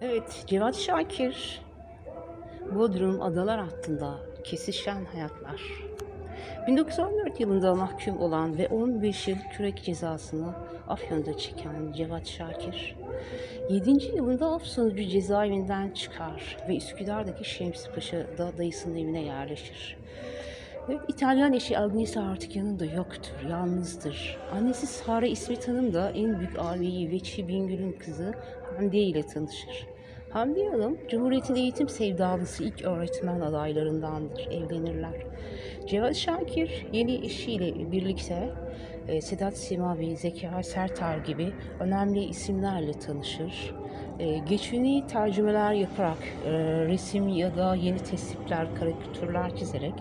Evet, Cevat Şakir. Bodrum Adalar hattında kesişen hayatlar. 1914 yılında mahkum olan ve 15 yıl kürek cezasını Afyon'da çeken Cevat Şakir, 7. yılında af cezaevinden çıkar ve Üsküdar'daki Şemsi Paşa'da dayısının evine yerleşir. Evet, İtalyan eşi Agnese artık yanında yoktur, yalnızdır. Annesi Sare İsmet Hanım da en büyük ağabeyi Veçhi Bingöl'ün kızı Hamdiye ile tanışır. Hamdiye Hanım, Cumhuriyet'in eğitim sevdalısı ilk öğretmen adaylarındandır. Evlenirler. Cevat Şakir yeni eşiyle birlikte e, Sedat Simavi, Zekai Sertar gibi önemli isimlerle tanışır. E, geçini tercümeler yaparak, e, resim ya da yeni tesipler, karikatürler çizerek,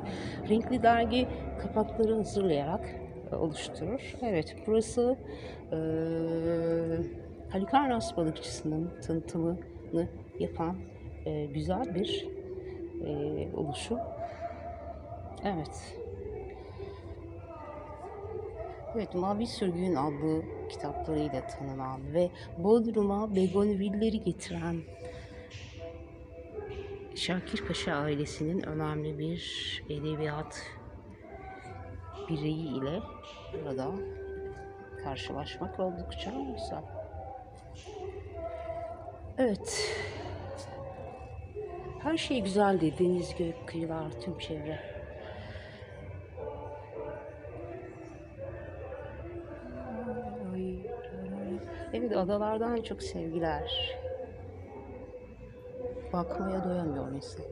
renkli dergi kapakları hazırlayarak e, oluşturur. Evet, burası e, Halikarnas balıkçısının tanıtımını yapan e, güzel bir e, oluşum. Evet. Evet, Mavi Sürgün adlı kitaplarıyla tanınan ve Bodrum'a begonvilleri getiren Şakir Paşa ailesinin önemli bir edebiyat bireyi ile burada karşılaşmak oldukça güzel. Evet. Her şey güzeldi. Deniz, gök, kıyılar, tüm çevre. Evet adalardan çok sevgiler. Bakmaya doyamıyor insan.